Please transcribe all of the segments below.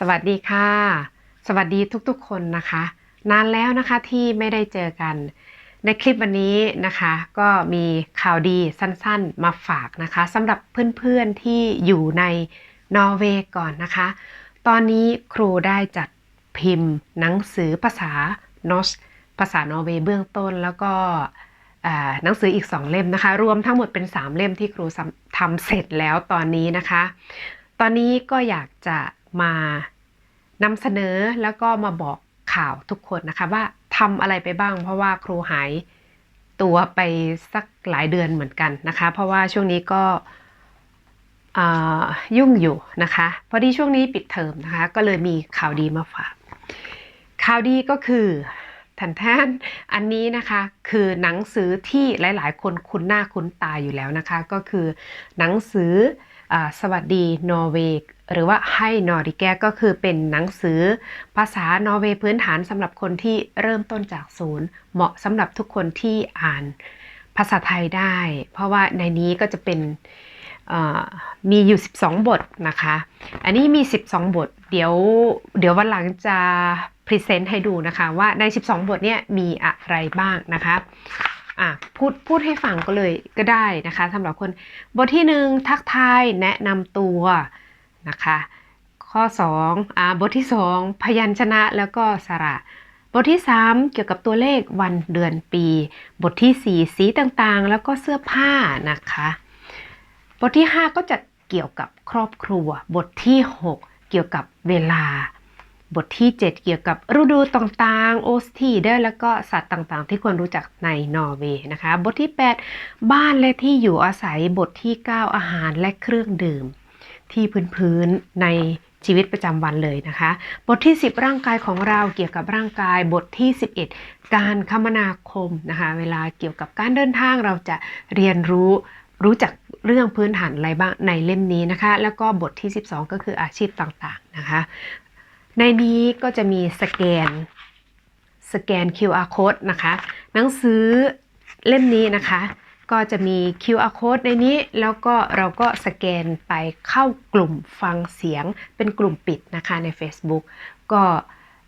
สวัสดีค่ะ สวัสดีทุกๆคนนะคะ นานแล้วนะคะที่ไม่ได้เจอกัน ในคลิปวันนี้นะคะ ก็มีข่าวดีสั้นๆมาฝากนะคะสำหรับเพื่อนๆที่อยู่ในนอร์เวย์ก่อนนะคะ ตอนนี้ครูได้จัดพิมพ์หนังสือภาษานอสภาษานอร์เวย์เบื้องต้นแล้วก็หนังสืออีก 2 เล่มนะคะ รวมทั้งหมดเป็น 3 เล่มที่ครูทำเสร็จแล้วตอนนี้นะคะ ตอนนี้ก็อยากจะ มานำเสนอแล้วก็มาบอกข่าวทุกคนนะคะว่าทำอะไรไปบ้าง เพราะว่าครูหายตัวไปสักหลายเดือนเหมือนกันนะคะ เพราะว่าช่วงนี้ก็ยุ่งอยู่นะคะพอดีช่วงนี้ปิดเทอมนะคะ ก็เลยมีข่าวดีมาฝาก ข่าวดีก็คือทันแทนอันนี้นะคะคือหนังสือที่หลาย ๆ คนคุ้นหน้าคุ้นตาอยู่แล้วนะคะ ก็คือหนังสืออสวัสดีนอร์เวย์ หรือว่าให้นอริแกก็คือเป็นหนังสือ ภาษานอร์เวย์พื้นฐานสำหรับคนที่เริ่มต้นจากศูนย์ เหมาะสำหรับทุกคนที่อ่านภาษาไทยได้ เพราะว่าในนี้ก็จะเป็นมีอยู่ 12 บทนะคะ อันนี้มี 12 บท เดี๋ยวเดี๋ยววันหลังจะพรีเซนต์ให้ดูนะคะ ว่าใน 12 บทเนี่ยมีอะไรบ้างนะคะอะพูดพูดให้ฟังก็เลยก็ได้นะคะสำหรับคนบทที่หนึ่งทักทายแนะนำตัว นะคะ ข้อ2อ่าบทที่ 2 พยัญชนะแล้วก็สระบทที่ 3 เกี่ยวกับตัวเลขวันเดือนปี บทที่ 4 สีต่างๆ แล้วก็เสื้อผ้านะคะ บทที่ 5 ก็จะเกี่ยวกับครอบครัว บทที่ 6 เกี่ยวกับเวลา บทที่ 7 เกี่ยวกับฤดูต่างๆ โอสทีเดอร์แล้วก็สัตว์ต่างๆ ที่ควรรู้จักในนอร์เวย์นะคะ บทที่ 8 บ้านและที่อยู่อาศัย บทที่ 9 อาหารและเครื่องดื่ม ที่พื้นๆในชีวิตประจำวันเลยนะคะ บทที่ 10 ร่างกายของเราเกี่ยวกับร่างกายบทที่ 11 การคมนาคมนะคะเวลาเกี่ยวกับการเดินทางเราจะเรียนรู้รู้จักเรื่องพื้นฐานอะไรบ้างในเล่มนี้นะคะ แล้วก็บทที่ 12 ก็คืออาชีพต่างๆนะคะ ในนี้ก็จะมีสแกนสแกน QR code นะคะ หนังสือเล่มนี้นะคะ ก็จะมี QR code ในนี้ แล้วก็เราก็สแกนไปเข้ากลุ่มฟังเสียงเป็นกลุ่มปิดนะคะใน Facebook ก็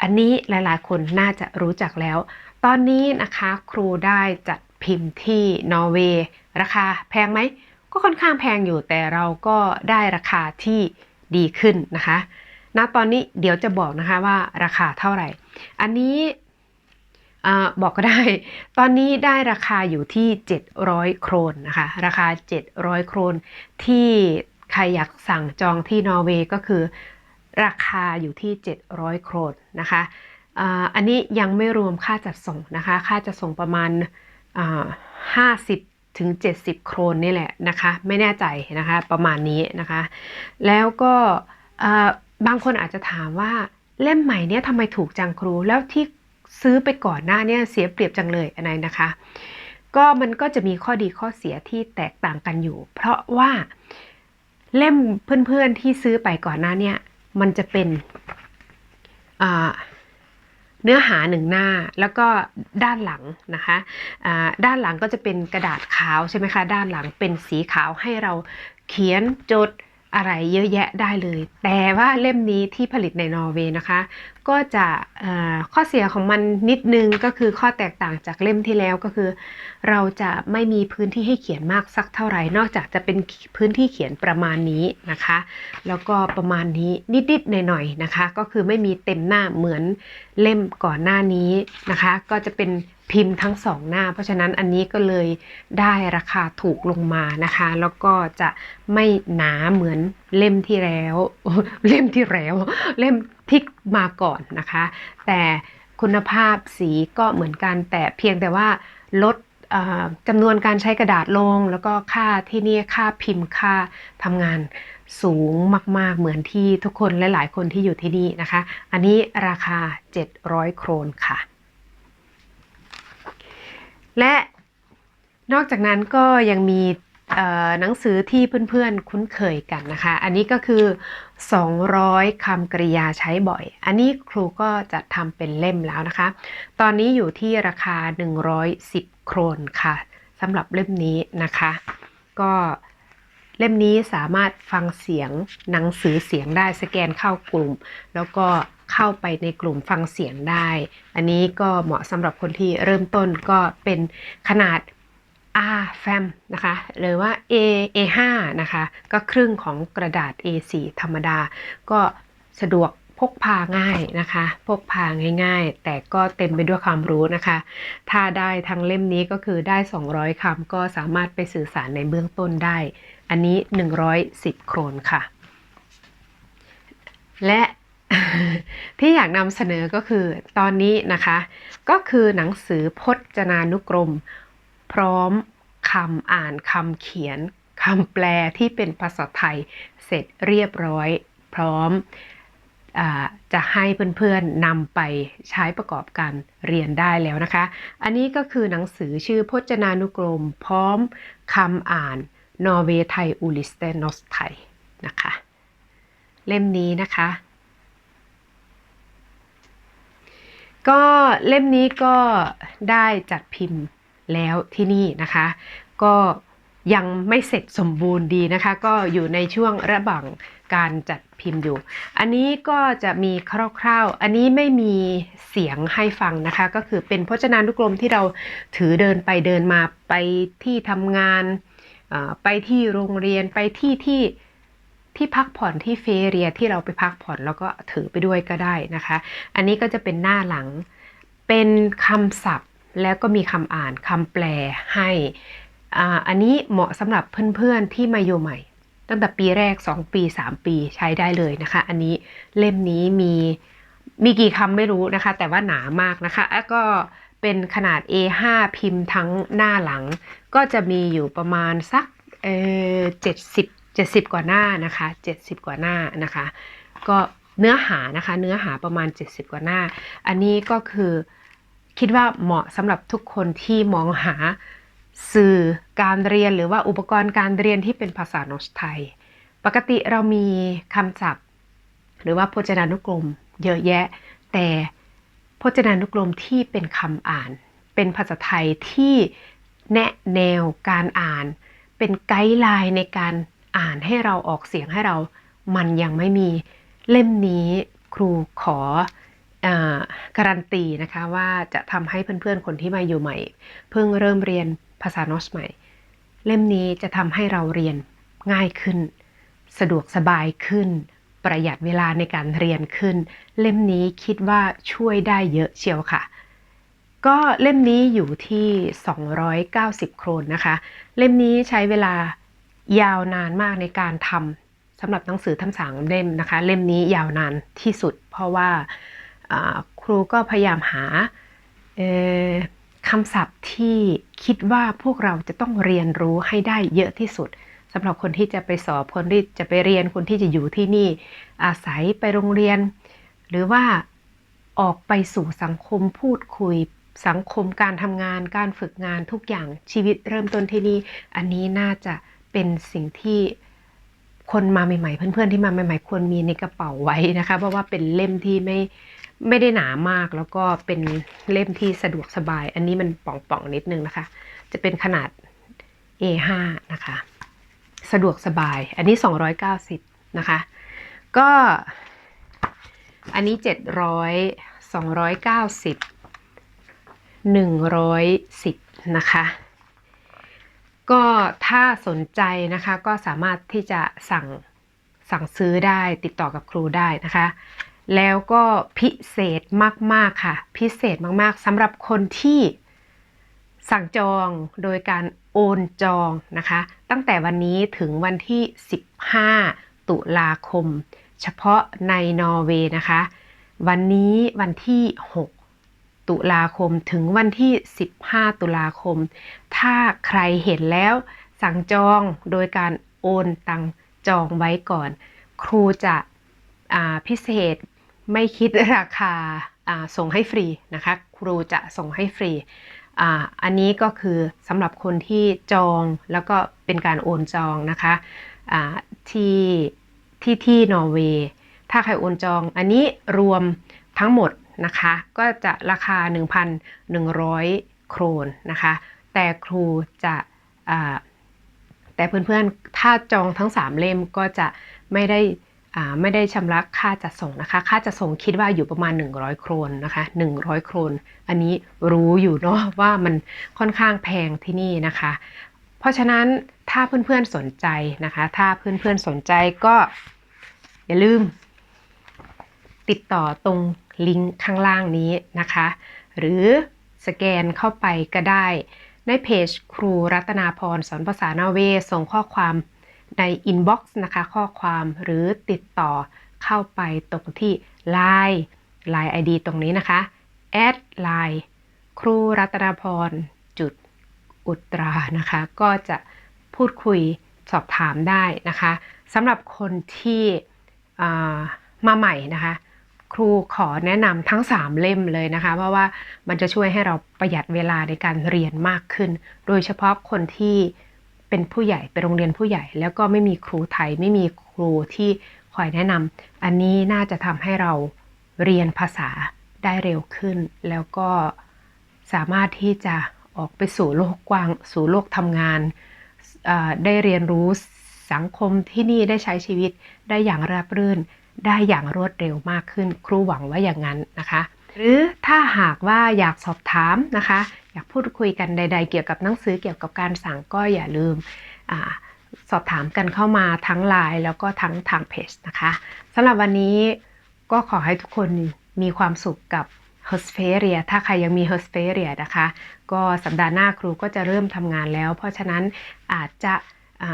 อันนี้หลายๆ คนน่าจะรู้จักแล้ว ตอนนี้นะคะครูได้จัดพิมพ์ที่นอร์เวย์ราคาแพงไหม ก็ค่อนข้างแพงอยู่แต่เราก็ได้ราคาที่ดีขึ้นนะคะณตอนนี้เดี๋ยวจะบอกนะคะว่าราคาเท่าไหร่ อันนี้ อบอกก็ได้ ตอนนี้ได้ราคาอยู่ที่ 700 โครนนะคะ ราคา 700 โครน ที่ใครอยากสั่งจองที่นอร์เวย์ก็คือ ราคาอยู่ที่ 700 โครนนะคะอ,อันนี้ยังไม่รวมค่าจัดส่งนะคะ ค่าจัดส่งประมาณอ่า50 ถึง 70 โครนนี่แหละนะคะ ไม่แน่ใจนะคะ ประมาณนี้นะคะ แล้วก็บางคนอาจจะถามว่าเล่มใหม่เนี่ยทำไมถูกจังครู แล้วที่ ซื้อไปก่อนหน้าเนี่ยเสียเปรียบจังเลยอะไรนะคะ ก็มันก็จะมีข้อดีข้อเสียที่แตกต่างกันอยู่ เพราะว่าเล่มเพื่อนๆที่ซื้อไปก่อนหน้าเนี่ยมันจะเป็นเนื้อหาหนึ่งหน้าแล้วก็ด้านหลังนะคะด้านหลังก็จะเป็นกระดาษขาวใช่ไหมคะ ด้านหลังเป็นสีขาวให้เราเขียนจด อะไรเยอะแยะได้เลย แต่ว่าเล่มนี้ที่ผลิตในนอร์เวย์นะคะ ก็จะข้อเสียของมันนิดนึงก็คือข้อแตกต่างจากเล่มที่แล้วก็คือ เราจะไม่มีพื้นที่ให้เขียนมากสักเท่าไหร่ นอกจากจะเป็นพื้นที่เขียนประมาณนี้นะคะ แล้วก็ประมาณนี้นิดๆหน่อยๆนะคะ ก็คือไม่มีเต็มหน้าเหมือนเล่มก่อนหน้านี้นะคะ ก็จะเป็น พิมพ์ทั้งสองหน้า เพราะฉะนั้นอันนี้ก็เลยได้ราคาถูกลงมานะคะ แล้วก็จะไม่หนาเหมือนเล่มที่แล้ว เล่มที่แล้ว เล่มที่มาก่อนนะคะ แต่คุณภาพสีก็เหมือนกันแต่เพียงแต่ว่าลดจำนวนการใช้กระดาษลง แล้วก็ค่าที่นี่ค่าพิมพ์ค่าทำงานสูงมาก ๆ เหมือนที่ทุกคนหลาย ๆ คนที่อยู่ที่นี่นะคะ อันนี้ราคา 700 โครนค่ะ และนอกจากนั้นก็ยังมีหนังสือที่เพื่อนๆคุ้นเคยกันนะคะ อันนี้ก็คือ 200 คำกริยาใช้บ่อย อันนี้ครูก็จะทำเป็นเล่มแล้วนะคะ ตอนนี้อยู่ที่ราคา 110 โครนค่ะสำหรับเล่มนี้นะคะ ก็เล่มนี้สามารถฟังเสียงหนังสือเสียงได้สแกนเข้ากลุ่ม แล้วก็ เข้าไปในกลุ่มฟังเสียงได้ อันนี้ก็เหมาะสำหรับคนที่เริ่มต้นก็เป็นขนาด R fam นะคะหรือว่า A A5 นะคะก็ครึ่งของกระดาษ A4 ธรรมดา ก็สะดวกพกพาง่ายนะคะ พกพาง่ายๆ แต่ก็เต็มไปด้วยความรู้นะคะ ถ้าได้ทั้งเล่มนี้ก็คือได้ 200คำก็สามารถไปสื่อสารในเบื้องต้นได้ อันนี้ 110 โครนค่ะ และ ที่อยากนำเสนอก็คือตอนนี้นะคะ ก็คือหนังสือพจนานุกรม พร้อมคำอ่านคำเขียนคำแปลที่เป็นภาษาไทยเสร็จเรียบร้อย พร้อมอจะให้เพื่อนๆนำไปใช้ประกอบการเรียนได้แล้วนะคะ อันนี้ก็คือหนังสือชื่อพจนานุกรม พร้อมคำอ่านนอร์เวย์ไทยอูลิสเตนอสไทยนะคะ เล่มนี้นะคะ ก็เล่มนี้ก็ได้จัดพิมพ์แล้วที่นี่นะคะ ก็ยังไม่เสร็จสมบูรณ์ดีนะคะ ก็อยู่ในช่วงระหว่างการจัดพิมพ์อยู่ อันนี้ก็จะมีคร่าวๆ อันนี้ไม่มีเสียงให้ฟังนะคะ ก็คือเป็นพจนานุกรมที่เราถือเดินไปเดินมาไปที่ทำงาน ไปที่โรงเรียนไปที่ที่ ที่พักผ่อนที่เฟเรียที่เราไปพักผ่อนแล้วก็ถือไปด้วยก็ได้นะคะ อันนี้ก็จะเป็นหน้าหลังเป็นคำศัพท์แล้วก็มีคำอ่านคำแปลให้อ,อันนี้เหมาะสำหรับเพื่อนๆที่มาอยู่ใหม่ ตั้งแต่ปีแรก 2 ปี 3 ปีใช้ได้เลยนะคะ อันนี้เล่มนี้มีมีกี่คำไม่รู้นะคะ แต่ว่าหนามากนะคะแล้วก็เป็นขนาด A5 พิมพ์ทั้งหน้าหลัง ก็จะมีอยู่ประมาณสักเจ็ดสิบ เจ็ดสิบกว่าหน้านะคะ 70 กว่าหน้านะคะ ก็เนื้อหานะคะ เนื้อหาประมาณ 70 กว่าหน้า อันนี้ก็คือคิดว่าเหมาะสำหรับทุกคนที่มองหาสื่อการเรียนหรือว่าอุปกรณ์การเรียนที่เป็นภาษาโนสไทย ปกติเรามีคำศัพท์ หรือว่าพจนานุกรม เยอะแยะ แต่พจนานุกรมที่เป็นคำอ่าน เป็นภาษาไทยที่แนะแนวการอ่าน เป็นไกด์ไลน์ในการ อ่านให้เราออกเสียงให้เรา มันยังไม่มีเล่มนี้ครูขออการันตีนะคะว่าจะทำให้เพื่อนๆคนที่มาอยู่ใหม่ เพิ่งเริ่มเรียนภาษาโนสใหม่ เล่มนี้จะทำให้เราเรียนง่ายขึ้น สะดวกสบายขึ้น ประหยัดเวลาในการเรียนขึ้น เล่มนี้คิดว่าช่วยได้เยอะเชียวค่ะ ก็เล่มนี้อยู่ที่ 290 โครนนะคะ เล่มนี้ใช้เวลา ยาวนานมากในการทำสำหรับหนังสือทั้งสามเล่มนะคะ เล่มนี้ยาวนานที่สุด เพราะว่าครูก็พยายามหาคำศัพท์ที่คิดว่าพวกเราจะต้องเรียนรู้ให้ได้เยอะที่สุดสำหรับคนที่จะไปสอบคนที่จะไปเรียนคนที่จะอยู่ที่นี่ อาศัยไปโรงเรียน หรือว่าออกไปสู่สังคมพูดคุยสังคมการทำงาน การฝึกงานทุกอย่างชีวิตเริ่มต้นที่นี่ อันนี้น่าจะ เป็นสิ่งที่คนมาใหม่ๆ เพื่อนๆที่มาใหม่ ๆ ควรมีในกระเป๋าไว้นะคะ เพราะว่าเป็นเล่มที่ไม่ไม่ได้หนามากแล้วก็เป็นเล่มที่สะดวกสบาย อันนี้มันป่องๆนิดนึงนะคะ จะเป็นขนาด A5 นะคะ สะดวกสบาย อันนี้ 290 นะคะ ก็ อันนี้ 700 290 110 นะคะ ก็ถ้าสนใจนะคะก็สามารถที่จะสั่งสั่งซื้อได้ติดต่อกับครูได้นะคะ แล้วก็พิเศษมากๆค่ะ พิเศษมากๆสำหรับคนที่สั่งจองโดยการโอนจองนะคะ ตั้งแต่วันนี้ถึงวันที่ 15 ตุลาคม เฉพาะในนอร์เวย์นะคะ วันนี้วันที่ 6 ตุลาคมถึงวันที่ 15 ตุลาคม ถ้าใครเห็นแล้ว สั่งจองโดยการโอนตังจองไว้ก่อน ครูจะพิเศษไม่คิดราคาาส่งให้ฟรีนะคะ ครูจะส่งให้ฟรีอ,อันนี้ก็คือสำหรับคนที่จองแล้วก็เป็นการโอนจองนะคะที่ที่ที่นอร์เวย์ ถ้าใครโอนจอง อันนี้รวมทั้งหมด นะคะ ก็จะราคา 1,100 โครนนะคะ แต่ครูจะแต่เพื่อนๆ ถ้าจองทั้ง 3 เล่มก็จะไม่ได้ไม่ได้ชำระค่าจัดส่งนะคะ ค่าจัดส่งคิดว่าอยู่ประมาณ 100 โครนนะคะ 100 โครน อันนี้รู้อยู่เนาะว่ามันค่อนข้างแพงที่นี่นะคะ เพราะฉะนั้นถ้าเพื่อนๆสนใจนะคะ ถ้าเพื่อนๆสนใจก็อย่าลืม ติดต่อตรงลิงก์ข้างล่างนี้นะคะ หรือสแกนเข้าไปก็ได้ ในเพจครูรัตนาพรสอนภาษานาเวส่งข้อความในอินบ็อกซ์นะคะ ข้อความหรือติดต่อเข้าไปตรงที่ Line Line ID ตรงนี้นะคะแอดไลน์ครูรัตนาพรจุดอุตรานะคะ ก็จะพูดคุยสอบถามได้นะคะสำหรับคนที่มาใหม่นะคะ ครูขอแนะนำทั้ง 3 เล่มเลยนะคะ เพราะว่ามันจะช่วยให้เราประหยัดเวลาในการเรียนมากขึ้น โดยเฉพาะคนที่เป็นผู้ใหญ่ไปโรงเรียนผู้ใหญ่ แล้วก็ไม่มีครูไทยไม่มีครูที่คอยแนะนำอันนี้น่าจะทำให้เราเรียนภาษาได้เร็วขึ้น แล้วก็สามารถที่จะออกไปสู่โลกกว้าง สู่โลกทำงาน ได้เรียนรู้สังคมที่นี่ได้ใช้ชีวิตได้อย่างราบรื่น ได้อย่างรวดเร็วมากขึ้น ครูหวังว่าอย่างนั้นนะคะ หรือถ้าหากว่าอยากสอบถามนะคะ อยากพูดคุยกันใด ๆ เกี่ยวกับหนังสือเกี่ยวกับการสั่งก็อย่าลืมอสอบถามกันเข้ามาทั้งไลน์แล้วก็ทั้งทางเพจนะคะสำหรับวันนี้ก็ขอให้ทุกคนมีความสุขกับ h o s p e r i a ถ้าใครยังมี h o s p e r i a นะคะ ก็สัปดาห์หน้าครูก็จะเริ่มทำงานแล้ว เพราะฉะนั้นอาจจะอ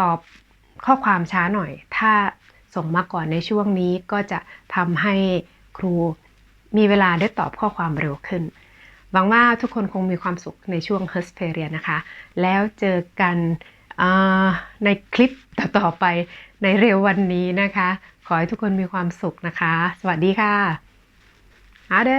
ตอบข้อความช้าหน่อย ถ้า ส่งมาก่อนในช่วงนี้ก็จะทำให้ครูมีเวลาได้ตอบข้อความเร็วขึ้น หวังว่าทุกคนคงมีความสุขในช่วงเฮอร์สเพเรียนะคะ แล้วเจอกันในคลิปต่อๆไปในเร็ววันนี้นะคะ ขอให้ทุกคนมีความสุขนะคะ สวัสดีค่ะอาเด